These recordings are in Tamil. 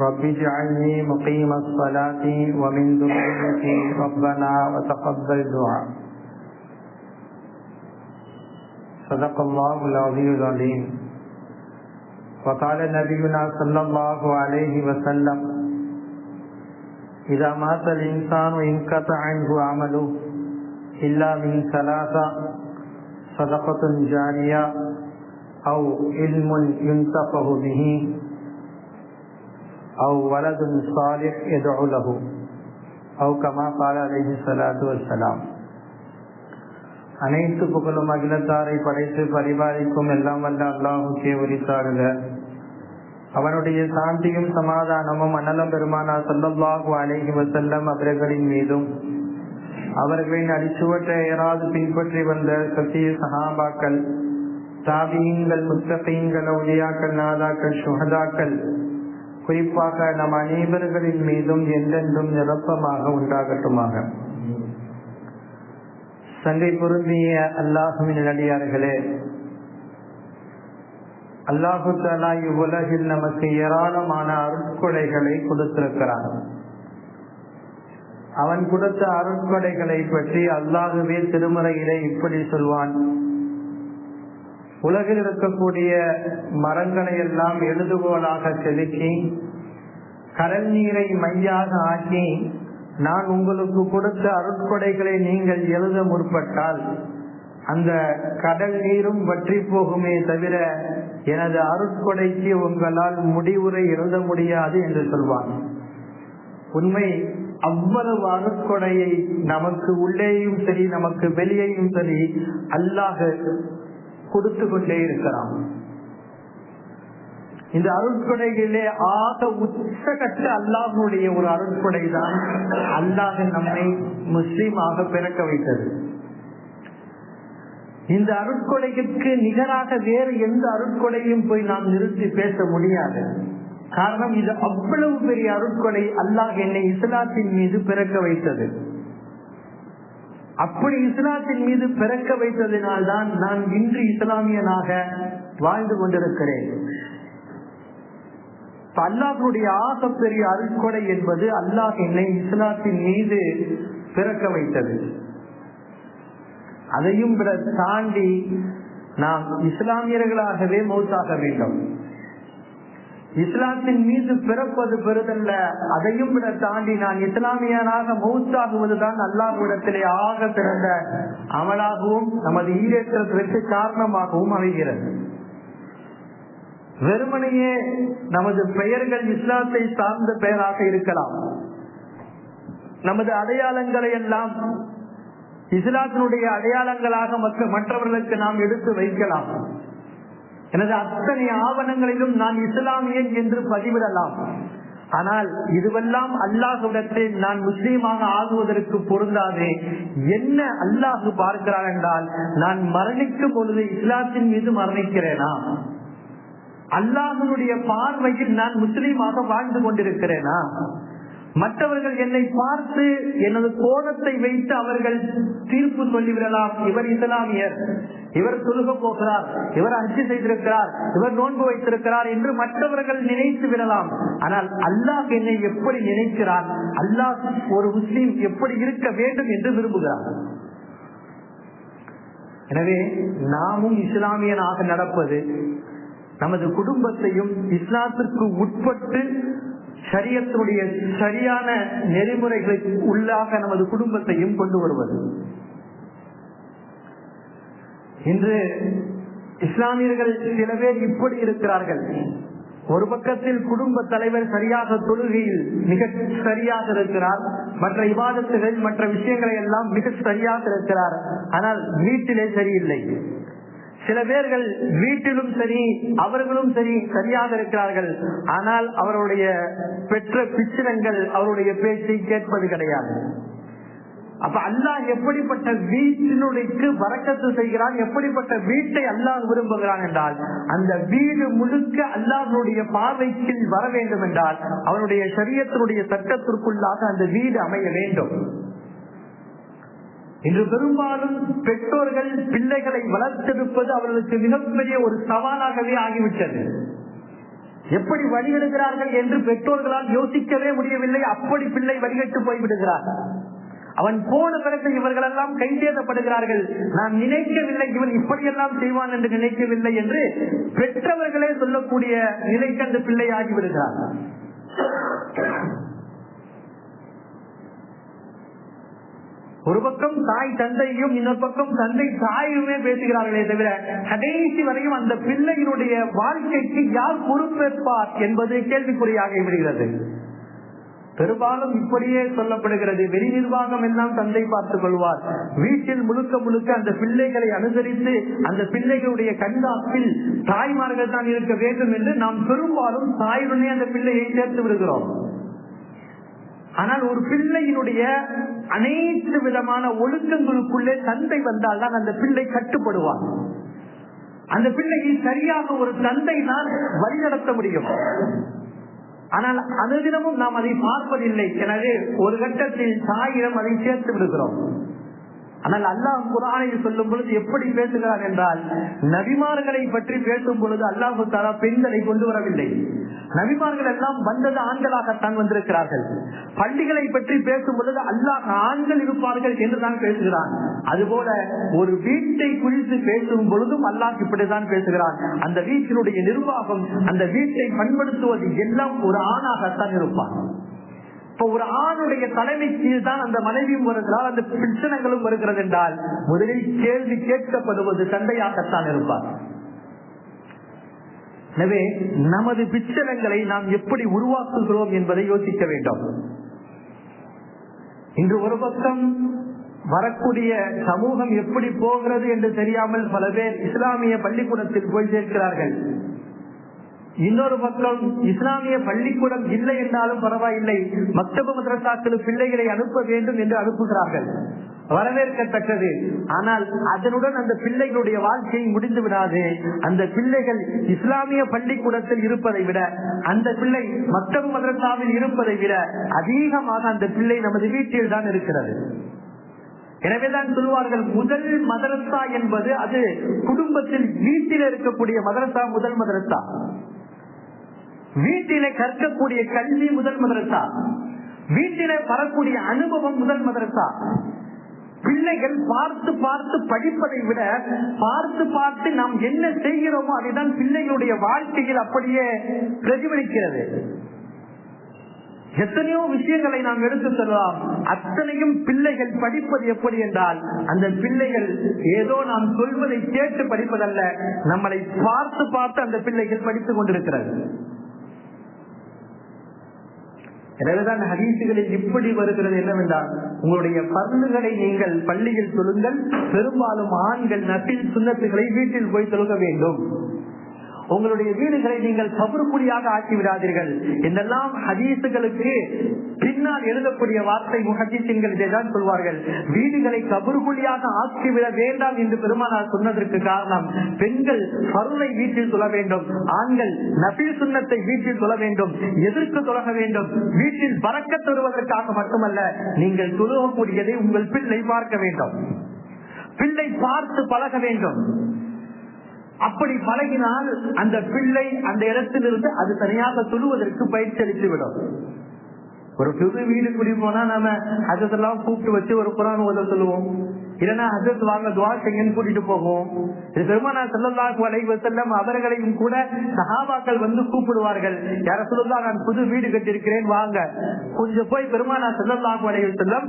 رب اجعلني مقيم الصلاة ومن ذريتي ربنا وتقبل دعاء. صدق الله العظيم العليم وقال نبينا صلى الله عليه وسلم إذا مات الإنسان انقطع عنه عمله إلا من ثلاثة صدقة جارية أو علم ينتفع به. أو ولد صالح يدعو له أو كما قال عليه الصلاة والسلام அனைத்து புகழும் அகிலத்தாரை படைத்து பரிபாலிக்கும் எல்லாம் வல்ல அல்லாஹுக்கே உரித்தாருக அவனுடைய சாந்தியும் சமாதானமும் அனலம் பெருமானா சல்லல்லாஹு அலைஹி வசல்லம் அவர்களின் மீதும் அவர்களின் அடிச்சுவற்றை ஏறாது பின்பற்றி வந்த சத்திய சகாபாக்கள் தாபியங்கள் முத்தகைங்கள் ஒளியாக்கள் நாதாக்கள் சுகதாக்கள் குறிப்பாக நம் அனைவர்களின் மீதும் என்றென்றும் நிரப்பமாக உண்டாகட்டுமாக. சங்கை பொருந்திய அல்லாஹுவின் நடிகார்களே அல்லாஹு தாலா இவ்வுலகில் நமக்கு ஏராளமான அருட்கொடைகளை கொடுத்திருக்கிறான். அவன் கொடுத்த அருட்கொடைகளை பற்றி அல்லாஹுவே திருமறையிலே இப்படி சொல்வான். உலகில் இருக்கக்கூடிய மரங்களை எல்லாம் எழுதுகோலாக செதுக்கி கடல் நீரை மையாக ஆக்கி நான் உங்களுக்கு கொடுத்த அருட்கொடைகளை நீங்கள் எழுத முற்பட்டால் அந்த கடல் நீரும் வற்றி போகுமே தவிர எனது அருட்கொடைக்கு உங்களால் முடிவுரை எழுத முடியாது என்று சொல்வான். உண்மை அவ்வளவு அருட்கொடையை நமக்கு உள்ளேயும் சரி நமக்கு வெளியேயும் சரி அல்லாஹ் கொடுத்து கொண்டே இருக்கிறான். இந்த அருட்கொடைகளிலே ஆக உச்சகட்ட அல்லாஹனுடைய ஒரு அருட்கொடை தான் அல்லாஹ் நம்மை முஸ்லீமாக பிறக்க வைத்தது. இந்த அருட்கொலைக்கு நிகராக வேறு எந்த அருட்கொலையும் போய் நாம் நிறுத்தி பேச முடியாது. காரணம் இது அவ்வளவு பெரிய அருட்கொலை அல்லாஹ் என்னை இஸ்லாத்தின் மீது பிறக்க வைத்தது. அப்படி இஸ்லாத்தின் மீது பிறக்க வைத்ததினால்தான் நான் இன்று இஸ்லாமியனாக வாழ்ந்து கொண்டிருக்கிறேன். அல்லாஹனுடைய ஆசப்பெரிய அருட்கொடை என்பது அல்லாஹ் என்னை இஸ்லாத்தின் மீது பிறக்க வைத்தது. அதையும் தாண்டி நாம் இஸ்லாமியர்களாகவே மௌத்தாக வேண்டும். இஸ்லாத்தின் மீது பிறப்பது பெறுதல்ல அதையும் விட தாண்டி நான் இஸ்லாமியனாக மௌத்தாகுவதுதான் அல்லாஹ்விடத்திலே ஆக சிறந்த அமலாகவும் நமது ஈரேற்றத்திற்கு காரணமாகவும் அமைகிறது. வெறுமனையே நமது பெயர்கள் இஸ்லாத்தை சார்ந்த பெயராக இருக்கலாம். நமது அடையாளங்களை எல்லாம் இஸ்லாத்தினுடைய அடையாளங்களாக மற்றவர்களுக்கு நாம் எடுத்து வைக்கலாம். எனது அத்தனை ஆவணங்களிலும் நான் இஸ்லாமியன் என்று பதிவிடலாம். ஆனால் இதுவெல்லாம் அல்லாஹுடத்தில் நான் முஸ்லீமாக ஆகுவதற்கு பொருந்தாதே. என்ன அல்லாஹு பார்க்கிறார் என்றால் நான் மரணிக்கும் பொழுது இஸ்லாத்தின் மீது மரணிக்கிறேனா? அல்லாஹனுடைய பார்வையில் நான் முஸ்லீமாக வாழ்ந்து கொண்டிருக்கிறேனா? மற்றவர்கள் என்னை பார்த்து எனது கோணத்தை வைத்து அவர்கள் தீர்ப்பு சொல்லிவிடலாம். இவர் இஸ்லாமியர். இவர் தொழுக போகிறார். இவர் அச்சு செய்திருக்கிறார். இவர் நோன்பு வைத்திருக்கிறார் என்று மற்றவர்கள் நினைத்து விடலாம். ஆனால் அல்லாஹ் என்னை எப்படி நினைக்கிறார் அல்லாஹ் ஒரு முஸ்லீம் எப்படி இருக்க வேண்டும் என்று விரும்புகிறார் எனவே நாமும் இஸ்லாமியனாக நடப்பது நமது குடும்பத்தையும் இஸ்லாத்திற்கு உட்பட்டு சரியத்தினுடைய சரியான நெறிமுறைகளுக்கு உள்ளாக நமது குடும்பத்தையும் கொண்டு வருவது. இன்று இஸ்லாமியர்கள் சில பேர் இப்படி இருக்கிறார்கள். ஒரு பக்கத்தில் குடும்ப தலைவர் சரியாக தொழுகையில் மிக சரியாக இருக்கிறார். மற்ற விவாதத்துகள் மற்ற விஷயங்களை எல்லாம் மிக சரியாக இருக்கிறார். ஆனால் வீட்டிலே சரியில்லை. சில பேர்கள் வீட்டிலும் சரி அவர்களும் சரி சரியாக இருக்கிறார்கள். ஆனால் அவருடைய பெற்ற பிச்சினங்கள் அவருடைய பேச்சை கேட்பது கிடையாது. அப்ப அல்லாஹ் எப்படிப்பட்ட வீட்டினுடைக்கு வரக்கத்து செய்கிறான் எப்படிப்பட்ட வீட்டை அல்லாஹ் விரும்புகிறான் என்றால் அந்த வீடு முழுக்க அல்லாஹனுடைய பார்வைக்கு வர வேண்டும் என்றால் அவனுடைய சரியத்தினுடைய சட்டத்திற்குள்ளாக அந்த வீடு அமைய வேண்டும். இன்று பெரும்பாலும் பெற்றோர்கள் பிள்ளைகளை வளர்த்தெடுப்பது அவர்களுக்கு மிகப்பெரிய ஒரு சவாலாகவே ஆகிவிட்டது. எப்படி வழிவிடுகிறார்கள் என்று பெற்றோர்களால் யோசிக்கவே முடியவில்லை. அப்படி பிள்ளை வழிகட்டு போய்விடுகிறார். அவன் போன பிறகு இவர்கள் எல்லாம் கைதேதப்படுகிறார்கள். நான் நினைக்கவில்லை இவன் இப்படியெல்லாம் செய்வான் என்று நினைக்கவில்லை என்று பெற்றவர்களே சொல்லக்கூடிய நிலைக்கு அந்த பிள்ளை ஆகிவிடுகிறார் ஒரு பக்கம் தாய் தந்தையும் இன்னொரு பக்கம் தந்தை தாயுமே பேசுகிறார்களே தவிர கடைசி வரையும் அந்த பிள்ளையினுடைய வாழ்க்கைக்கு யார் பொறுப்பேற்பார் என்பது கேள்விக்குறியாக விடுகிறது பெரும்பாலும் இப்படியே சொல்லப்படுகிறது. வெளி நிர்வாகம் எல்லாம் தந்தை பார்த்துக் கொள்வார். வீட்டில் முழுக்க முழுக்க அந்த பிள்ளைகளை அனுசரித்து அந்த பிள்ளைகளுடைய கண்காப்பில் தாய்மார்கள் தான் இருக்க வேண்டும் என்று நாம் பெரும்பாலும் தாயுடனே அந்த பிள்ளையை சேர்த்து விடுகிறோம். ஆனால் ஒரு பிள்ளையினுடைய அனைத்து விதமான ஒழுக்கங்களுக்குள்ளே தந்தை வந்தால் தான் அந்த பிள்ளை கட்டுப்படுவார் அந்த பிள்ளையை சரியாக ஒரு தந்தை தான் வழிநடத்த முடியும். ஆனால் அனுதினமும் நாம் அதை பார்ப்பதில்லை. எனவே ஒரு கட்டத்தில் தாயிடம் அதை சேர்த்து விடுகிறோம். ஆனால் அல்லாஹ் குரானில் சொல்லும் பொழுது எப்படி பேசுகிறார் என்றால் நபிமார்களை பற்றி பேசும் பொழுது அல்லாஹு தாரா பெண்களை கொண்டு வரவில்லை. நபிமார்கள் எல்லாம் வந்தது ஆண்களாகத்தான் வந்திருக்கிறார்கள். பள்ளிகளை பற்றி பேசும் பொழுது அல்லாஹ் ஆண்கள் இருப்பார்கள் என்று தான் பேசுகிறான். அதுபோல ஒரு வீட்டை குறித்து பேசும் பொழுதும் அல்லாஹ் இப்படிதான் பேசுகிறான். அந்த வீட்டினுடைய நிர்வாகம் அந்த வீட்டை பண்படுத்துவது எல்லாம் ஒரு ஆணாகத்தான் இருப்பான். இப்ப ஒரு ஆணுடைய தலைமை கீழ் தான் அந்த மனைவியும் வருகிறார் அந்த பிரச்சனைகளும் வருகிறது என்றால் முதலில் கேள்வி கேட்கப்படுவது தந்தையாகத்தான் இருப்பார். எனவே நமது பிச்சனங்களை நாம் எப்படி உருவாக்குகிறோம் என்பதை யோசிக்க வேண்டும். இன்று ஒரு பக்கம் வரக்கூடிய சமூகம் எப்படி போகிறது என்று தெரியாமல் பல பேர் இஸ்லாமிய பள்ளிக்கூடத்தில் போய் சேர்க்கிறார்கள். இன்னொரு பக்கம் இஸ்லாமிய பள்ளிக்கூடம் இல்லை என்றாலும் பரவாயில்லை. மக்தப மதரசாக்கள் பிள்ளைகளை அனுப்ப வேண்டும் என்று அனுப்புகிறார்கள். வரவேற்கத்தக்கது. ஆனால் அதனுடன் அந்த பிள்ளைகளுடைய வாழ்க்கையை முடிந்து விடாது. அந்த பிள்ளைகள் இஸ்லாமிய பள்ளிக்கூடத்தில் இருப்பதை விட அந்த பிள்ளை மக்தப மதரசாவில் இருப்பதை விட அதிகமாக அந்த பிள்ளை நமது வீட்டில் தான் இருக்கிறது. எனவேதான் சொல்வார்கள் முதல் மதரசா என்பது அது குடும்பத்தில் வீட்டில் இருக்கக்கூடிய மதரசா முதல் மதரசா. வீட்டிலே கற்கக்கூடிய கல்வி முதல் மதரசா வீட்டில வரக்கூடிய அனுபவம் முதல் மதரசா பிள்ளைகள் பார்த்து பார்த்து படிப்பதை விட பார்த்து பார்த்து நாம் என்ன செய்கிறோமோ அதுதான் பிள்ளைகளுடைய வாழ்க்கையில் அப்படியே பிரதிபலிக்கிறது. எத்தனையோ விஷயங்களை நாம் எடுத்து சொல்லலாம். அத்தனையும் பிள்ளைகள் படிப்பது எப்படி என்றால் அந்த பிள்ளைகள் ஏதோ நாம் சொல்வதை கேட்டு படிப்பதல்ல. நம்மளை பார்த்து பார்த்து அந்த பிள்ளைகள் படித்துக் கொண்டிருக்கிறது எனவேதான் ஹதீசுகளில் இப்படி வருகிறது என்னவென்றால் உங்களுடைய பருந்துகளை நீங்கள் பள்ளியில் சொல்லுங்கள் பெரும்பாலும் ஆண்கள் நட்டில் சுண்ணத்துகளை வீட்டில் போய் சொல்ல வேண்டும். உங்களுடைய வீடுகளை நீங்கள் கபருக்குடியாக ஆக்கி விடாதீர்கள் என்றெல்லாம் ஹதீசுகளுக்கு பின்னால் எழுதக்கூடிய வார்த்தை முகதீசின்கள் இதைதான் சொல்வார்கள். வீடுகளை கபருக்குழியாக ஆக்கிவிட வேண்டாம் என்று பெருமானார் சொன்னதற்கு காரணம் பெண்கள் பருளை வீட்டில் சொல்ல வேண்டும். ஆண்கள் நபீல் சுண்ணத்தை வீட்டில் சொல்ல வேண்டும். எதற்கு தொழக வேண்டும். வீட்டில் பறக்க தருவதற்காக மட்டுமல்ல நீங்கள் தொழுகக்கூடியதை உங்கள் பிள்ளை பார்க்க வேண்டும். பிள்ளை பார்த்து பழக வேண்டும். அப்படி பழகினால் அந்த பிள்ளை அந்த இடத்திலிருந்து அது தனியாக சொல்லுவதற்கு பயிற்சி அளித்து விடும் ஒரு புது வீடு குடி போனா நாம அதெல்லாம் கூப்பிட்டு வச்சு ஒரு குரான் ஓத சொல்லுவோம். இல்லைன்னா ஹசத் வாங்க துவா செய்யன்னு கூட்டிட்டு போவோம். இது பெருமானா செல்லல்லாஹு வளைவ செல்லம் அவர்களையும் கூட சஹாபாக்கள் வந்து கூப்பிடுவார்கள். யார சொல்லுதா நான் புது வீடு கட்டியிருக்கிறேன் வாங்க. கொஞ்சம் போய் பெருமானா செல்லல்லாஹு அலைஹி செல்லம்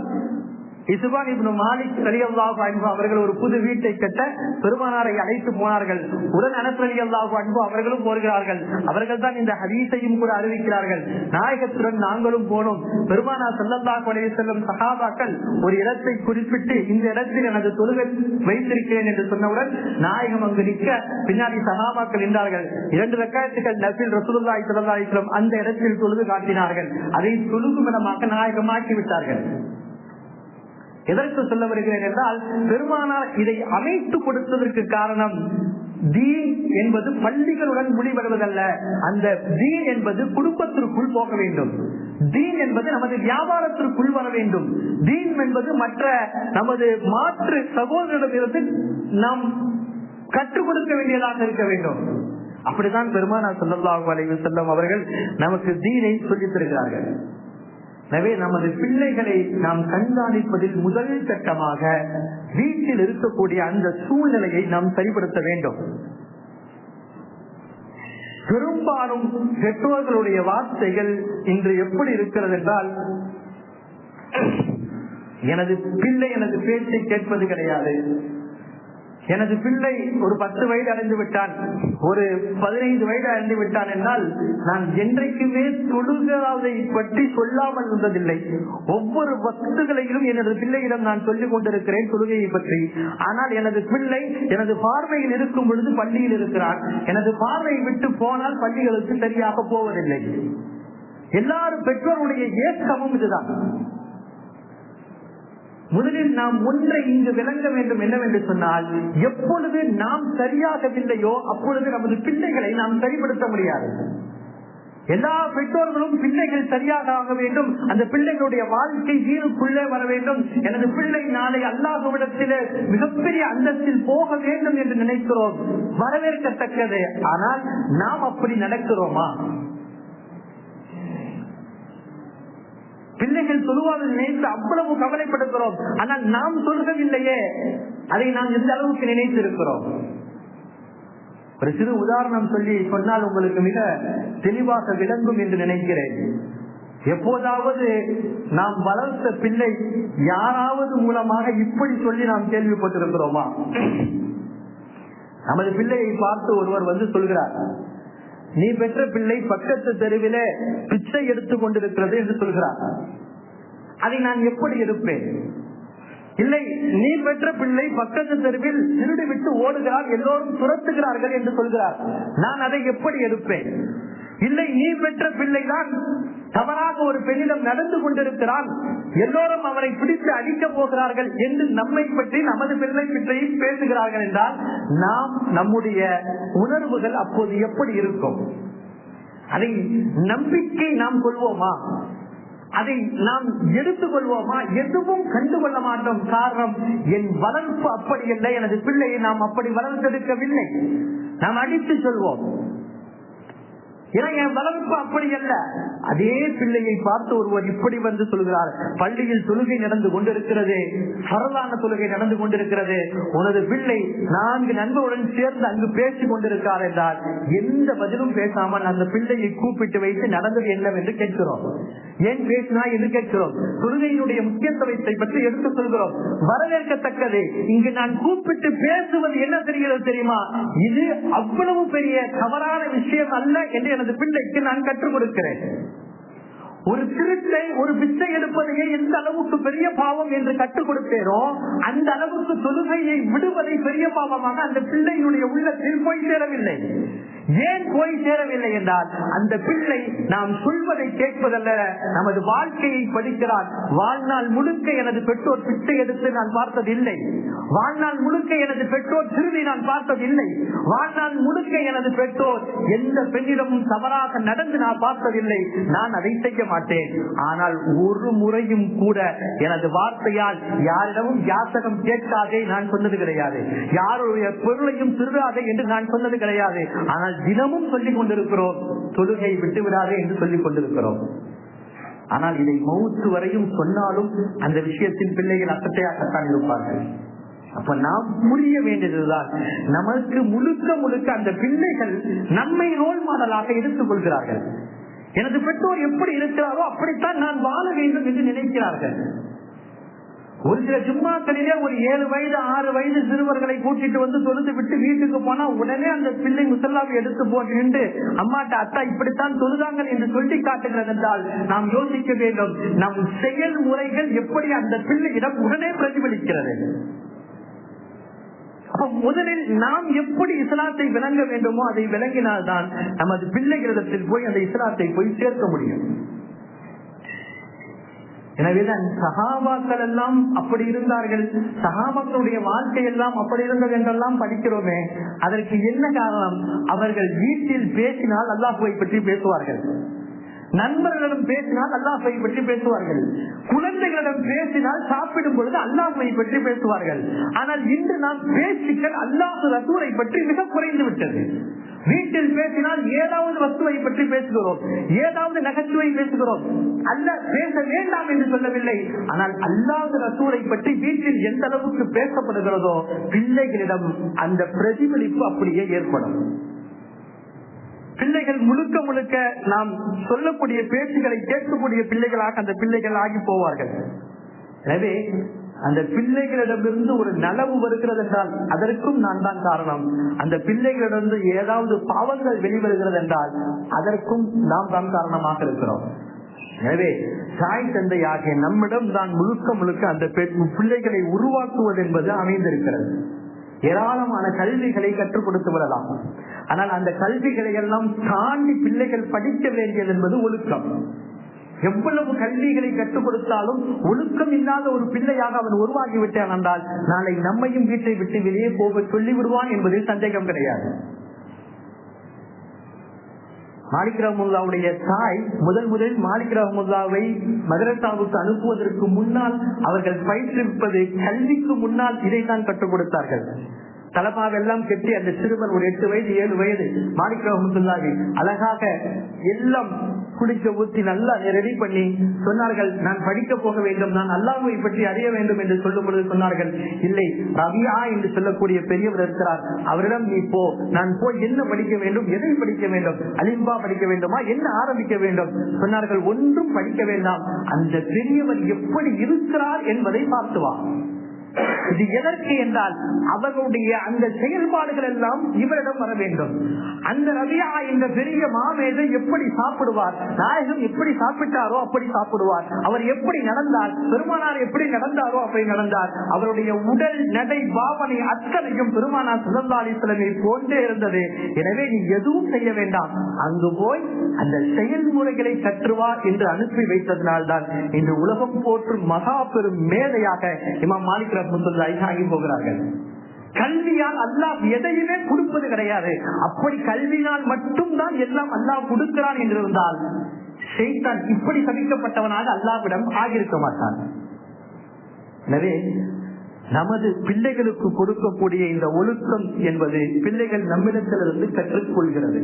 இசுபான் இப்னு மாலிக் ரலியல்லாஹு அன்பு அவர்கள் ஒரு புது வீட்டை கட்ட பெருமானாரை அழைத்து போனார்கள். உடன் அனஸ் ரலியல்லாஹு அன்பு அவர்களும் போகிறார்கள். அவர்கள் தான் இந்த ஹதீஸையும் கூட அறிவிக்கிறார்கள். நாயகத்துடன் நாங்களும் போனோம். பெருமானார் செல்லல்லாஹு அலைஹி செல்லும் சகாபாக்கள் ஒரு இடத்தை குறிப்பிட்டு இந்த இடத்தில் எனது தொழுகை வைத்திருக்கிறேன் என்று சொன்னவுடன் நாயகம் அங்கு நிற்க பின்னாடி சகாபாக்கள் நின்றார்கள். இரண்டு ரக்காயத்துக்கள் நபில் ரசூலுல்லாய் ஸல்லல்லாஹு அலைஹி அந்த இடத்தில் தொழுது காட்டினார்கள். அதை தொழுகும் இடமாக நாயகமாக்கி விட்டார்கள். எதற்கு சொல்ல வருகிறேன் என்றால் பெருமானார் இதை அமைத்து கொடுத்ததற்கு காரணம் தீன் என்பது பள்ளிகளுடன் முடிவருவதல்ல அந்த தீன் என்பது குடும்பத்திற்குள் போக வேண்டும். தீன் என்பது நமது வியாபாரத்திற்குள் வர வேண்டும். தீன் என்பது மற்ற நமது மாற்று சகோதரிடமிருந்து நாம் கற்றுக் கொடுக்க வேண்டியதாக இருக்க வேண்டும். அப்படித்தான் பெருமானார் சொல்லல்லாஹு செல்லும் அவர்கள் நமக்கு தீனை சொல்லித் தருகிறார்கள். எனவே நமது பிள்ளைகளை நாம் கண்காணிப்பதில் முதல் கட்டமாக வீட்டில் இருக்கக்கூடிய அந்த சூழ்நிலையை நாம் சரிப்படுத்த வேண்டும். பெரும்பாலும் பெற்றோர்களுடைய வார்த்தைகள் இன்று எப்படி இருக்கிறது என்றால் எனது பிள்ளை எனது பேச்சை கேட்பது கிடையாது. எனது பிள்ளை ஒரு பத்து வயது அடைந்து விட்டான். ஒரு பதினைந்து வயது அடைந்து விட்டான் என்றால் நான் என்றைக்குமே தொழுகாவதை பற்றி சொல்லாமல் இருந்ததில்லை. ஒவ்வொரு வஸ்துகளையும் எனது பிள்ளையிடம் நான் சொல்லிக் கொண்டிருக்கிறேன் தொழுகையை பற்றி. ஆனால் எனது பிள்ளை எனது பார்வையில் இருக்கும் பொழுது பள்ளியில் இருக்கிறான் எனது பார்வை விட்டு போனால் பள்ளிகளுக்கு சரியாக போவதில்லை. எல்லாரும் பெற்றோருடைய ஏக்கமும் இதுதான். முதலில் நாம் ஒன்றை இங்கு விளங்க வேண்டும் என்னவென்று சொன்னால் எப்பொழுது நாம் சரியாகவில்லையோ அப்பொழுது நமது பிள்ளைகளை நாம் சரிப்படுத்த முடியாது. எல்லா பெற்றோர்களும் பிள்ளைகள் சரியாக ஆக வேண்டும். அந்த பிள்ளைகளுடைய வாழ்க்கை வீருக்குள்ளே வர வேண்டும். எனது பிள்ளை நாளை அல்லாஹுவிடத்திலே மிகப்பெரிய அந்தத்தில் போக வேண்டும் என்று நினைக்கிறோம். வரவேற்கத்தக்கது. ஆனால் நாம் அப்படி நடக்கிறோமா? பிள்ளைகள் சொல்லுவார்கள் நினைத்து அவ்வளவு கவலைப்படுகிறோம். ஆனால் நாம் சொல்லவில்லையே அதை நாம் எந்த அளவுக்கு நினைத்திருக்கிறோம்? ஒரு சிறு உதாரணம் சொல்லி சொன்னால் உங்களுக்கு மிக தெளிவாக விளங்கும் என்று நினைக்கிறேன். எப்போதாவது நாம் வளர்த்த பிள்ளை யாராவது மூலமாக இப்படி சொல்லி நாம் கேள்விப்பட்டிருக்கிறோமா? நமது பிள்ளையை பார்த்து ஒருவர் வந்து சொல்கிறார் நீ பெற்ற பிள்ளை பக்கத்து தெருவிலே பிச்சை எடுத்துக் கொண்டிருக்கிறது என்று சொல்கிறார். அதை நான் எப்படி இருப்பேன் இல்லை நீ பெற்ற பிள்ளை பக்கத்து தெருவில் திருடி விட்டு ஓடுகிறார் எல்லோரும் துரத்துகிறார்கள் என்று சொல்கிறார். நான் அதை எப்படி எடுப்பேன்? இல்லை நீ பெற்ற பிள்ளைதான் தவறாக ஒரு பெண்ணிடம் நடந்து கொண்டிருக்கிறான் எல்லோரும் அவரை பிடித்து அழிக்க போகிறார்கள் என்று நம்மை பற்றி நமது பிள்ளை பற்றியும் பேசுகிறார்கள் என்றால் நாம் நம்முடைய உணர்வுகள் அப்போது எப்படி இருக்கும்? அதை நம்பிக்கை நாம் கொள்வோமா? அதை நாம் எடுத்துக் கொள்வோமா எதுவும் கண்டுகொள்ள மாட்டோம். காரணம் என் வளர்ப்பு அப்படி இல்லை எனது பிள்ளையை நாம் அப்படி வளர்த்தெடுக்கவில்லை. நாம் அடித்து சொல்வோம். என் வளர்ப்பு அப்படி அல்ல. அதே பிள்ளையை பார்த்து ஒருவர் இப்படி வந்து சொல்கிறார். பள்ளியில் தொழுகை நடந்து கொண்டிருக்கிறது. சரளான தொழுகை நடந்து கொண்டிருக்கிறது. உனது பிள்ளை நான்கு நண்பருடன் சேர்ந்து அங்கு பேசிக் கொண்டிருக்கார் என்றால் எந்த பதிலும் பேசாமல் அந்த பிள்ளையை கூப்பிட்டு வைத்து நடந்தது என்னவென்று கேட்கிறோம். ஏன் பேசினா என்று கேட்கிறோம்? தொழுகையினுடைய முக்கியத்துவத்தை பற்றி எடுத்து சொல்கிறோம். வரவேற்கத்தக்கது. இங்கு நான் கூப்பிட்டு பேசுவது என்ன தெரிகிறது தெரியுமா? இது அவ்வளவு பெரிய தவறான விஷயம் அல்ல என்று எனது பிள்ளைக்கு நான் கற்றுக் கொடுக்கிறேன். ஒரு திருட்டை ஒரு பிச்சை எடுப்பதையே எந்த அளவுக்கு பெரிய பாவம் என்று கற்றுக் கொடுத்தேனோ அந்த அளவுக்கு தொழுகையை விடுவதை பெரிய பாவமாக அந்த பிள்ளையினுடைய உள்ளத்தில் போய் சேரவில்லை. ஏன் போய் சேரவில்லை என்றால் அந்த பிள்ளை நாம் சொல்வதை கேட்பதல்ல நமது வாழ்க்கையை படிக்கிறார். வாழ்நாள் முழுக்க எனது பெற்றோர் பிச்சை எடுத்து நான் பார்த்ததில்லை. வாழ்நாள் முழுக்க எனது பெற்றோர் திருடி நான் பார்த்ததில்லை. வாழ்நாள் முழுக்க எனது பெற்றோர் எந்த பெண்ணிடமும் தவறாக நடந்து நான் பார்த்ததில்லை. நான் அதை செய்ய மாட்டேன். ஆனால் ஒரு முறையும் கூட எனது வார்த்தையால் யாரிடமும் யாசகம் கேட்காதே நான் சொன்னது கிடையாது. யாருடைய பொருளையும் திருடாதே என்று நான் சொன்னது கிடையாது. ஆனால் தினமும் சொல்லிக் கொண்டிருக்கிறோம். தொழுகை விட்டு விடாதே என்று சொல்லிக் கொண்டிருக்கிறோம். ஆனால் இதை மவுத்து வரையும் சொன்னாலும் அந்த விஷயத்தின் பிள்ளைகள் அசட்டையாகத்தான் இருப்பார்கள். அப்ப நாம் புரிய வேண்டியதுதான். நமக்கு முழுக்க முழுக்க அந்த பிள்ளைகள் நம்மை ரோல் மாடலாக எடுத்துக் கொள்கிறார்கள். எனது பெற்றோர் எப்படி இருக்கிறாரோ அப்படித்தான் நான் வாழ வேண்டும் என்று நினைக்கிறார்கள். ஒரு சில ஜும்மாக்களிலே ஒரு ஏழு வயது ஆறு வயது சிறுவர்களை கூட்டிட்டு வந்து தொழுது விட்டு வீட்டுக்கு போனா உடனே அந்த பிள்ளை முசல்லாவை எடுத்து போட்டு நின்று அம்மாட்ட அத்தா இப்படித்தான் தொழுதாங்க என்று சொல்லி காட்டுகிறது என்றால் நாம் யோசிக்க வேண்டும் நம் செயல்முறைகள் எப்படி அந்த பிள்ளையிடம் உடனே பிரதிபலிக்கிறது? முதலில் நாம் எப்படி இஸ்லாத்தை விளங்க வேண்டுமோ அதை விளங்கினால்தான் நமது பிள்ளைகளிடத்தில் போய் அந்த இஸ்லாத்தை போய் சேர்க்க முடியும். எனவேதான் சகாபாக்கள் எல்லாம் அப்படி இருந்தார்கள். சகாபாக்களுடைய வாழ்க்கை எல்லாம் அப்படி இருந்தது என்றெல்லாம் படிக்கிறோமே. அதற்கு என்ன காரணம்? அவர்கள் வீட்டில் பேசினால் அல்லாஹுவை பற்றி பேசுவார்கள். நண்பர்களிடம் பேசினால் அல்லாஹை பற்றி பேசுவார்கள். குழந்தைகளிடம் பேசினால் சாப்பிடும் பொழுது அல்லாஹை பற்றி பேசுவார்கள். ஆனால் இன்று நாம் பேச்சுக்கள் அல்லாஹு ரசூரை பற்றி மிக குறைந்து விட்டது. வீட்டில் பேசினால் ஏதாவது வஸ்துவை பற்றி பேசுகிறோம். ஏதாவது நகைச்சுவை பேசுகிறோம். அல்ல பேச வேண்டாம் என்று சொல்லவில்லை. ஆனால் அல்லாத ரசூரை பற்றி வீட்டில் எந்த அளவுக்கு பேசப்படுகிறதோ பிள்ளைகளிடம் அந்த பிரதிபலிப்பு அப்படியே ஏற்படும். பிள்ளைகள் முழுக்க முழுக்க நாம் சொல்லக்கூடிய பேச்சுகளை கேட்கக்கூடிய பிள்ளைகளாக அந்த பிள்ளைகள் ஆகி போவார்கள். எனவே அந்த பிள்ளைகளிடமிருந்து ஒரு நலவு வருகிறது என்றால் அதற்கும் நான் தான் காரணம். அந்த பிள்ளைகளிடமிருந்து ஏதாவது பாவங்கள் வெளிவருகிறது என்றால் அதற்கும் நாம் தான் காரணமாக இருக்கிறோம். எனவே தாய் தந்தை ஆகிய நம்மிடம் தான் முழுக்க முழுக்க அந்த பிள்ளைகளை உருவாக்குவது என்பது அமைந்திருக்கிறது. ஏராளமான கல்விகளை கற்றுக் கொடுத்து விடலாம். ஆனால் அந்த கல்விகளை எல்லாம் தாண்டி பிள்ளைகள் படிக்க வேண்டியது என்பது ஒழுக்கம். எவ்வளவு கல்விகளை கற்றுக் கொடுத்தாலும் ஒழுக்கம் இல்லாத ஒரு பிள்ளையாக அவன் உருவாகி விட்டான் என்றால் நாளை நம்மையும் வீட்டை விட்டு வெளியே போக சொல்லி விடுவான் என்பதில் சந்தேகம் கிடையாது. மாலிக் ரஹமுல்லாவுடைய தாய் முதல் முதல் மாலிக் ரஹமுல்லாவை மதரசாவுக்கு அனுப்புவதற்கு முன்னால் அவர்கள் பயிற்றுவிப்பது கல்விக்கு முன்னால் இதைத்தான் கற்றுக் கொடுத்தார்கள். தலமாவெல்லாம் கெட்டி அந்த சிறுவன் ஒரு எட்டு வயது ஏழு வயது. மாணிக்க அழகாக எல்லாம் குளிக்க ஊத்தி நல்லா ரெடி பண்ணி சொன்னார்கள் நான் படிக்க போக வேண்டும் நான் அல்லாஹுவை பற்றி அறிய வேண்டும் என்று சொல்லும் பொழுது சொன்னார்கள். இல்லை ரவியா என்று சொல்லக்கூடிய பெரியவர் இருக்கிறார். அவரிடம் நீ போ. நான் போய் என்ன படிக்க வேண்டும் எதை படிக்க வேண்டும் அலிம்பா படிக்க வேண்டுமா என்ன ஆரம்பிக்க வேண்டும்? சொன்னார்கள். ஒன்றும் படிக்க வேண்டாம். அந்த பெரியவர் எப்படி இருக்கிறார் என்பதை பார்த்துவா இது எதற்கு என்றால் அவருடைய அந்த செயல்பாடுகள் எல்லாம் இவரிடம் வர வேண்டும். அந்த ரவியா இந்த பெரிய மாமேதை எப்படி சாப்பிடுவார்? நாயகம் எப்படி சாப்பிட்டாரோ அப்படி சாப்பிடுவார். அவர் எப்படி நடந்தார்? பெருமானார் எப்படி நடந்தாரோ அப்படி நடந்தார். அவருடைய உடல் நடை பாவனை அத்தனையும் பெருமானார் சுதந்தாலி சிலமை போன்றே இருந்தது. எனவே நீ எதுவும் செய்ய வேண்டாம். அங்கு போய் அந்த செயல்முறைகளை கற்றுவா என்று அனுப்பி வைத்ததனால்தான் இன்று உலகம் போற்றும் மகா பெரும் மேதையாக இமாம் மாலிக் ரஹமத்துல்லாஹி ஆகி போகிறார்கள். கல்வியால் அல்லாஹ் எதையுமே கொடுப்பது கிடையாது. அப்படி கல்வியால் மட்டும்தான் எல்லாம் அல்லாஹ் கொடுக்கிறான் என்றிருந்தால் செய்தான் இப்படி சபிக்கப்பட்டவனாக அல்லாவிடம் ஆகியிருக்க மாட்டான். எனவே நமது பிள்ளைகளுக்கு கொடுக்கக்கூடிய இந்த ஒழுக்கம் என்பது பிள்ளைகள் நம்மிடத்திலிருந்து கற்றுக்கொள்கிறது.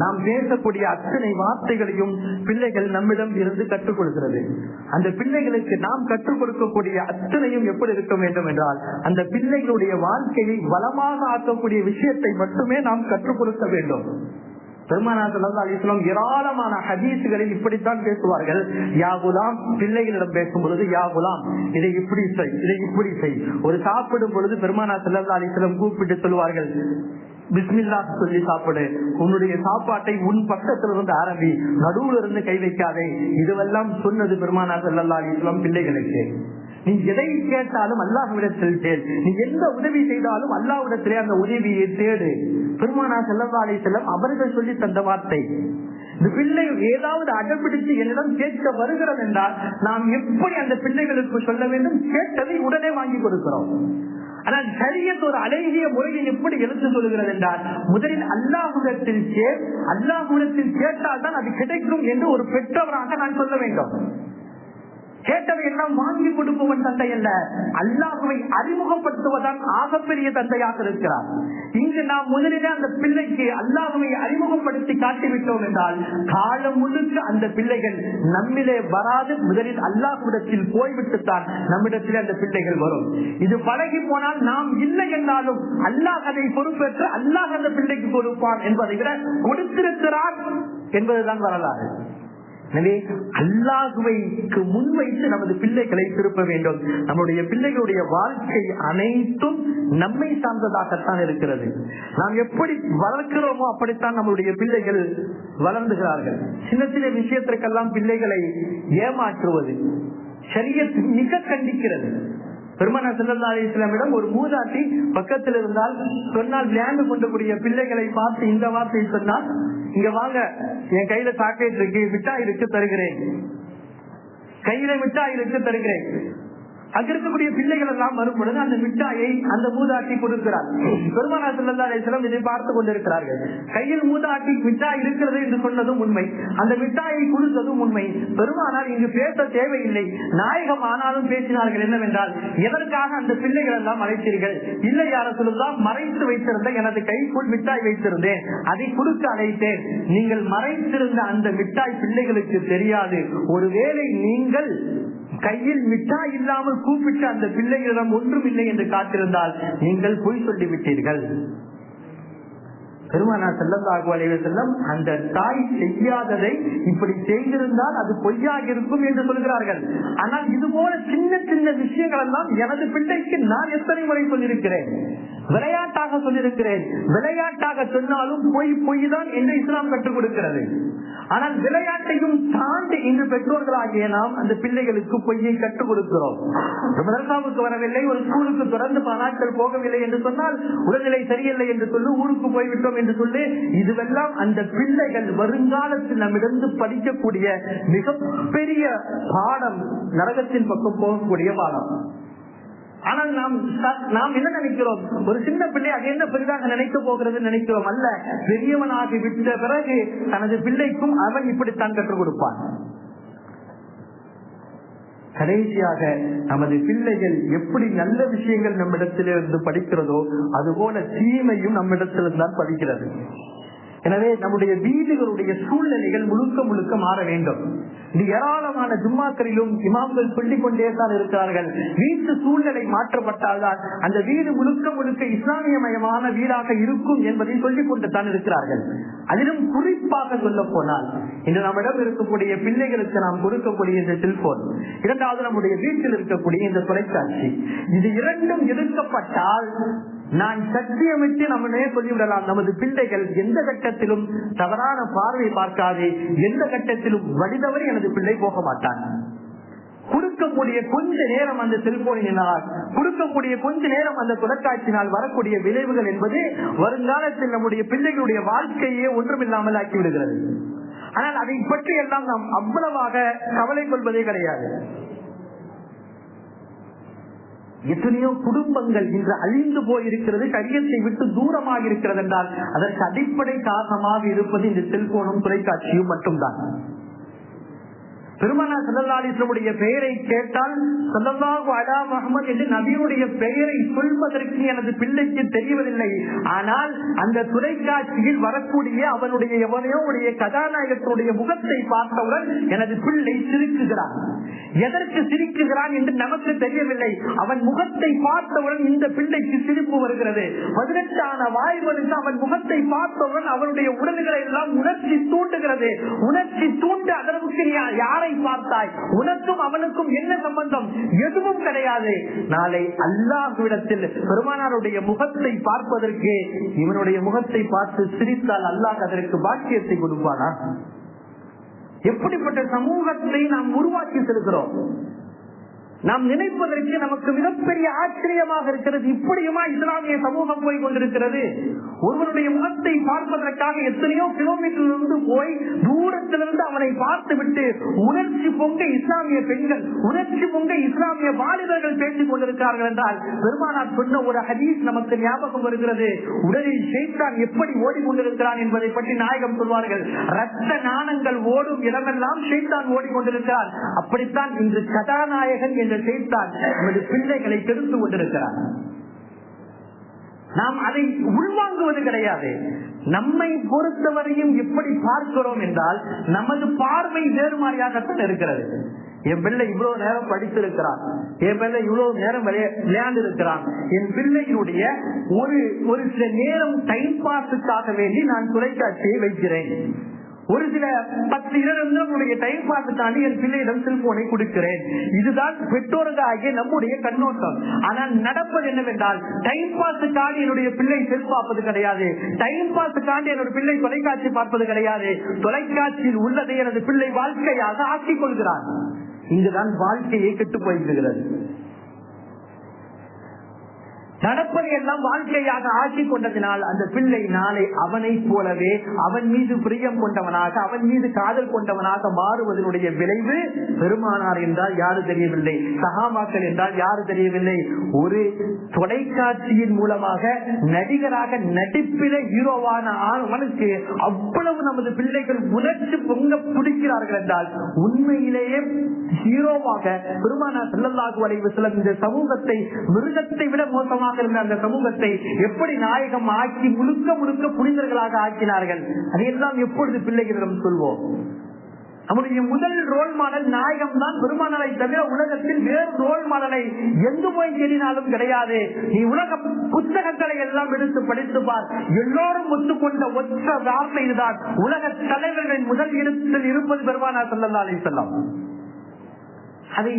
நாம் பேசக்கூடிய அத்தனை வார்த்தைகளையும் பிள்ளைகள் நம்மிடம் இருந்து கற்றுக்கொள்கிறது அந்த பிள்ளைகளுக்கு நாம் கற்றுக் கொடுக்கக்கூடிய அத்தனையும் எப்படி இருக்க வேண்டும் என்றால் அந்த பிள்ளைகளுடைய வாழ்க்கையை வளமாக ஆக்கக்கூடிய விஷயத்தை மட்டுமே நாம் கற்றுக் கொடுக்க வேண்டும். பெருமானாசலம் ஏராளமான ஹதீசுகளில் இப்படித்தான் பேசுவார்கள். யாகுலாம் பிள்ளைகளிடம் பேசும் பொழுது யாகுலாம் இதை இப்படி செய் இதை இப்படி செய். ஒரு சாப்பிடும் பொழுது பெருமானா செல்லல்லா அலிஸ்லம் கூப்பிட்டு சொல்வார்கள் பிஸ்மில்லா சொல்லி சாப்பிடு. உன்னுடைய சாப்பாட்டை உன் பக்கத்துல இருந்து ஆரம்பி நடுவுல இருந்து கை வைக்காதே. இதுவெல்லாம் சொன்னது பெருமானா செல்லல்லா இஸ்லாம் பிள்ளைகளுக்கு. நீ எதை கேட்டாலும் அல்லாஹ்விடத்தில் தேடு நீ எந்த உதவி செய்தாலும் அல்லாஹ்விடத்திலே அந்த உதவியை தேடு. பெருமானா செல்லல்லா செல்லம் அவர்கள் சொல்லி தந்த வார்த்தை. இந்த பிள்ளை ஏதாவது அடம்பிடித்து என்னிடம் கேட்க வருகிறது என்றால் நாம் எப்படி அந்த பிள்ளைகளுக்கு சொல்ல வேண்டும்? கேட்டதை உடனே வாங்கி கொடுக்கிறோம். ஆனால் சரியத் ஒரு அழகிய முறையை எப்படி எழுத்து சொல்கிறது என்றால் முதலில் அல்லாஹுடத்தில் கேள் அல்லாஹுடத்தில் கேட்டால் தான் அது கிடைக்கும் என்று ஒரு பெற்றவராக நான் சொல்ல வேண்டும். கேட்டதை எல்லாம் வாங்கி கொடுப்பவன் தந்தை அல்ல. அல்லாஹுவை அறிமுகப்படுத்துவதான் ஆகப்பெரிய தந்தையாக இருக்கிறார். இங்கு நாம் முதலிலே அந்த பிள்ளைக்கு அல்லாஹுவை அறிமுகப்படுத்தி காட்டிவிட்டோம் என்றால் காலம் முழுக்க அந்த பிள்ளைகள் நம்மிலே வராது முதலில் அல்லாஹுடத்தில் போய்விட்டுத்தான் நம்மிடத்தில் அந்த பிள்ளைகள் வரும். இது பழகி போனால் நாம் இல்லை என்றாலும் அல்லாஹ் அதை பொறுப்பேற்று அல்லாஹ் அந்த பிள்ளைக்கு கொடுப்பான் என்பதை விட கொடுத்திருக்கிறார் என்பதுதான் வரலாறு. எனவே அல்லாஹுவைக்கு முன்வைத்து நமது பிள்ளைகளை திருப்ப வேண்டும். நம்முடைய பிள்ளைகளுடைய வாழ்க்கை அனைத்தும் நம்மை சார்ந்ததாகத்தான் இருக்கிறது. நாம் எப்படி வளர்க்கிறோமோ அப்படித்தான் நம்முடைய பிள்ளைகள் வளர்ந்துகிறார்கள். சின்ன சின்ன விஷயத்திற்கெல்லாம் பிள்ளைகளை ஏமாற்றுவது சரியத்து மிக கண்டிக்கிறது. பெருமான செல்லல்லாஸ்லமிடம் ஒரு மூதாட்டி பக்கத்தில் இருந்தால் சொன்னால் விளையாண்டு கொண்டக்கூடிய பிள்ளைகளை பார்த்து இந்த வார்த்தை சொன்னால் இங்க வாங்க. என் கையில சாக்லேட் இருக்கு. மிட்டாய் இருக்கு தருகிறேன். கையில மிட்டாய் இருக்கு தருகிறேன். அங்க இருக்கக்கூடிய பிள்ளைகள் எல்லாம் வரும்பொழுது அந்த மிட்டாயை அந்த மூதாட்டி கொடுக்கிறார். பெருமானா செல்லம் இதை பார்த்து கொண்டிருக்கிறார்கள். கையில் மூதாட்டி மிட்டாய் இருக்கிறது என்று சொன்னதும் உண்மை. அந்த மிட்டாயை கொடுத்ததும் உண்மை. பெருமானால் இங்கு பேச தேவையில்லை. நாயகம் ஆனாலும் பேசினார்கள் என்னவென்றால் எதற்காக அந்த பிள்ளைகள் எல்லாம் அழைத்தீர்கள்? இல்லை யார சொல்லலாம் மறைத்து வைத்திருந்த எனது கைக்குள் மிட்டாய் வைத்திருந்தேன். அதை கொடுக்க அழைத்தேன். நீங்கள் மறைத்திருந்த அந்த மிட்டாய் பிள்ளைகளுக்கு தெரியாது. ஒருவேளை நீங்கள் கையில் மிட்டாய் இல்லாமல் கூப்பிட்டு அந்த பிள்ளைகளிடம் ஒன்றும் இல்லை என்று காத்திருந்தால் நீங்கள் பொய் சொல்லிவிட்டீர்கள். பெருமானா செல்லல்லாஹு அலைவர் செல்லம் அந்த தாய் செய்யாததை இப்படி செய்திருந்தால் அது பொய்யாக இருக்கும் என்று சொல்கிறார்கள். ஆனால் இது போல சின்ன சின்ன விஷயங்கள் எல்லாம் எனது பிள்ளைக்கு நான் எத்தனை முறை சொல்லியிருக்கிறேன்? விளையாட்டாக சொல்லியிருக்கிறேன். விளையாட்டாக சொன்னாலும் பொய் பொய் தான் என்று இஸ்லாம் கற்றுக் கொடுக்கிறது. ஆனால் விளையாட்டையும் தாண்டி இன்று பெற்றோர்களாகிய நாம் அந்த பிள்ளைகளுக்கு பொய்யை கற்றுக் கொடுக்கிறோம். மதரசாவுக்கு வரவில்லை ஒரு ஸ்கூலுக்கு தொடர்ந்து பல நாட்கள் போகவில்லை என்று சொன்னால் உடல்நிலை சரியில்லை என்று சொல்லி ஊருக்கு போய்விட்டோம் என்று சொல்லி இதுவெல்லாம் அந்த பிள்ளைகள் வருங்காலத்தில் நம்மிடந்து படிக்கக்கூடிய மிகப்பெரிய பாடம் நரகத்தின் பக்கம் போகக்கூடிய பாடம். ஆனால் நாம் நாம் என்ன நினைக்கிறோம்? ஒரு சின்ன பிள்ளை அது என்ன பெரிதாக நினைக்க போகிறது நினைக்கிறோம் அல்ல. பெரியவனாகி விட்ட பிறகு தனது பிள்ளைக்கும் அவன் இப்படித்தான் கற்றுக் கொடுப்பான். கடைசியாக நமது பிள்ளைகள் எப்படி நல்ல விஷயங்கள் நம்மிடத்திலிருந்து படிக்கிறதோ அதுபோல தீமையும் நம்மிடத்திலிருந்து தான் படிக்கிறது. எனவே நம்முடைய வீடுகளுடைய சூழ்நிலைகள் முழுக்க முழுக்க மாற வேண்டும். இது ஏராளமான ஜும்மாக்களிலும் இமாம்கள் சொல்லிக் கொண்டே தான் இருக்கிறார்கள். வீட்டு சூழ்நிலை மாற்றப்பட்டால்தான் அந்த வீடு முழுக்க முழுக்க இஸ்லாமியமயமான வீடாக இருக்கும் என்பதை சொல்லிக் கொண்டு தான் இருக்கிறார்கள். அதிலும் குறிப்பாக சொல்ல போனால் இன்று நம்மிடம் இருக்கக்கூடிய பிள்ளைகளுக்கு நாம் கொடுக்கக்கூடிய இந்த செல்போன் இரண்டாவது நம்முடைய வீட்டில் இருக்கக்கூடிய இந்த தொலைக்காட்சி இது இரண்டும் எதிர்க்கப்பட்டால் நான் சத்தியமிட்டு நம்மளே சொல்லிவிடலாம். நமது பிள்ளைகள் எந்த கட்டத்திலும் தவறான பார்வை பார்க்காது எந்த கட்டத்திலும் வடிதவரை எனது பிள்ளை போக மாட்டான். கொடுக்கக்கூடிய கொஞ்ச நேரம் அந்த செல்போனினால் கொடுக்கக்கூடிய கொஞ்ச நேரம் அந்த தொலைக்காட்சியினால் வரக்கூடிய விளைவுகள் என்பது வருங்காலத்தில் நம்முடைய பிள்ளைகளுடைய வாழ்க்கையே ஒன்றுமில்லாமல் ஆக்கிவிடுகிறது. ஆனால் அதை பற்றி எல்லாம் நாம் அவ்வளவாக கவலை கொள்வதே கிடையாது. எத்தனையோ குடும்பங்கள் இன்று அழிந்து போயிருக்கிறது கரியத்தை விட்டு தூரமாக இருக்கிறது என்றால் அதற்கு அடிப்படை காரணமாக இருப்பது இந்த செல்போனும் தொலைக்காட்சியும் மட்டும்தான். பெருமானா சல்லல்லாலிசனுடைய பெயரை கேட்டால் சல்லல்லாஹு அலா முகமது என்று நபியுடைய பெயரை சொல்வதற்கு எனது பிள்ளைக்கு தெரியவதில்லை ஆனால் அந்த துறைக்காட்சியில் வரக்கூடிய அவனுடைய எவனையோ உடைய கதாநாயகத்தினுடைய முகத்தை பார்த்தவுடன் எனது பிள்ளை சிரிக்குகிறான். எதற்கு சிரிக்குகிறான் என்று நமக்கு தெரியவில்லை. அவன் முகத்தை பார்த்தவுடன் இந்த பிள்ளைக்கு சிரிப்பு வருகிறது. பதினெட்டான வாய்வனுக்கு அவன் முகத்தை பார்த்தவுடன் அவனுடைய உடல்களை எல்லாம் உணர்ச்சி தூண்டுகிறது. உணர்ச்சி தூண்டு அதற்கு யாரை யாரை பார்த்தாய். உனக்கும் அவனுக்கும் என்ன சம்பந்தம்? எதுவும் கிடையாது. நாளை அல்லாஹ்விடத்தில் பெருமானாருடைய முகத்தை பார்ப்பதற்கு இவனுடைய முகத்தை பார்த்து சிரித்தால் அல்லாஹ் அதற்கு பாக்கியத்தை கொடுப்பானா? எப்படிப்பட்ட சமூகத்தை நாம் உருவாக்கி செல்கிறோம்? நாம் நினைப்பதற்கு நமக்கு மிகப்பெரிய ஆச்சரியமாக இருக்கிறது. இப்படியுமா இஸ்லாமிய சமூகம் போய் கொண்டிருக்கிறது? ஒருவருடைய முகத்தை பார்ப்பதற்காக எத்தனையோ கிலோமீட்டரிலிருந்து போய் தூரத்திலிருந்து அவனை பார்த்து விட்டு உணர்ச்சி பொங்க இஸ்லாமிய பெண்கள் உணர்ச்சி பொங்க இஸ்லாமிய வாலிபர்கள் பேசிக் கொண்டிருக்கிறார்கள் என்றால் பெருமானார் சொன்ன ஒரு ஹதீஸ் நமக்கு ஞாபகம் வருகிறது. உடலில் ஷேத்தான் எப்படி ஓடிக்கொண்டிருக்கிறான் என்பதை பற்றி நாயகம் சொல்வார்கள். ரத்த நாணங்கள் ஓடும் இடமெல்லாம் ஷேத்தான் ஓடிக்கொண்டிருக்கிறார். அப்படித்தான் இன்று கதாநாயகன் இந்த செய்தான் நமது பிள்ளைகளை தெரிந்து கொண்டிருக்கிறார் நாம் அதை உள்வாங்குவது கிடையாது. நம்மை பொறுத்தவரையும் எப்படி பார்க்கிறோம் என்றால் நமது பார்வை வேறுமாறியாகத்தான் இருக்கிறது. என் பிள்ளை இவ்வளவு நேரம் படித்திருக்கிறான். என் பிள்ளை இவ்வளவு நேரம் விளையாண்டு இருக்கிறான் என் பிள்ளையினுடைய ஒரு ஒரு சில நேரம் டைம் பாஸுக்காக வேண்டி நான் தொலைக்காட்சியை வைக்கிறேன். ஒரு சில பத்து இருபது நிமிடங்களுடைய டைம் பார்த்துக்காண்டி என் பிள்ளையிடம் செல்போனை கொடுக்கிறேன். இதுதான் பெற்றோர்களாகிய நம்முடைய கண்ணோட்டம். ஆனால் நடப்பது என்னவென்றால் டைம் பாஸுக்காண்டி என்னுடைய பிள்ளை செல் பார்ப்பது கிடையாது. டைம் பாஸுக்காண்டி என்னுடைய பிள்ளை தொலைக்காட்சி பார்ப்பது கிடையாது. தொலைக்காட்சியில் உள்ளதை எனது பிள்ளை வாழ்க்கையாக ஆக்கிக் கொள்கிறார். இங்குதான் வாழ்க்கையை கெட்டு போய்விடுகிறது. நடப்பதை எல்லாம் வாழ்க்கையாக ஆக்கி கொண்டதினால் அந்த பிள்ளை நாளை அவனை போலவே அவன் மீது பிரியம் கொண்டவனாக அவன் மீது காதல் கொண்டவனாக மாறுவதனுடைய விளைவு பெருமானார் என்றால் யாரு தெரியவில்லை சகாமாக்கள் என்றால் யாரு தெரியவில்லை. ஒரு தொலைக்காட்சியின் மூலமாக நடிகராக நடிப்பில ஹீரோவான அவனுக்கு அவ்வளவு நமது பிள்ளைகள் உணர்ச்சி பொங்க பிடிக்கிறார்கள் என்றால் உண்மையிலேயே ஹீரோவாக பெருமானார் செல்லல்லாகு வளைவு சில இந்த சமூகத்தை மிருகத்தை விட மோசமாக இருந்த அந்த சமூகத்தை எப்படி நாயகம் ஆக்கி முழுக்க முழுக்க புனிதர்களாக ஆக்கினார்கள்? அதையெல்லாம் எப்பொழுது பிள்ளைகளிடம் சொல்வோம்? நம்முடைய முதல் ரோல் மாடல் நாயகம் தான் பெருமானரை தவிர உலகத்தில் வேறு ரோல் மாடலை எங்கு போய் தேடினாலும் கிடையாது. நீ உலக புத்தகங்களை எல்லாம் எடுத்து படித்து பார். எல்லோரும் ஒத்துக்கொண்ட ஒற்ற வார்த்தை இதுதான் உலக தலைவர்களின் முதல் இடத்தில் இருப்பது பெருமானார் சொல்லல்லா அலி செல்லம் அதை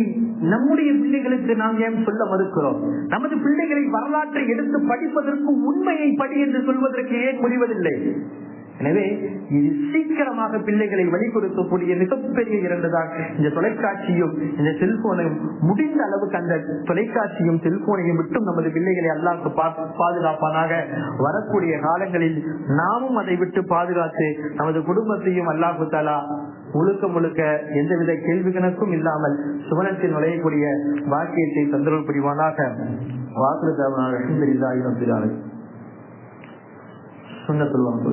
நம்முடைய பிள்ளைகளுக்கு நாம் ஏன் சொல்ல மறுக்கிறோம்? நமது பிள்ளைகளை வரலாற்றை எடுத்து படிப்பதற்கு உண்மையை படி என்று சொல்வதற்கு ஏன் முடிவதில்லை? எனவே இது சீக்கிரமாக பிள்ளைகளை வழிபடுத்தக்கூடிய மிகப்பெரிய இரண்டுதான் இந்த தொலைக்காட்சியும் இந்த செல்போனையும் முடிந்த அளவுக்கு அந்த தொலைக்காட்சியும் செல்போனையும் விட்டும் நமது பிள்ளைகளை அல்லாக்கு பாதுகாப்பானாக வரக்கூடிய காலங்களில் நாமும் அதை விட்டு பாதுகாத்து நமது குடும்பத்தையும் அல்லாஹு தாலா முழுக்க முழுக்க எந்தவித கேள்விகளுக்கும் இல்லாமல் சுவனத்தில் நுழையக்கூடிய வாக்கியத்தை தந்தரவு புரிவானாக. வாக்குறுதாவனாக சொன்ன சொல்லுவாங்க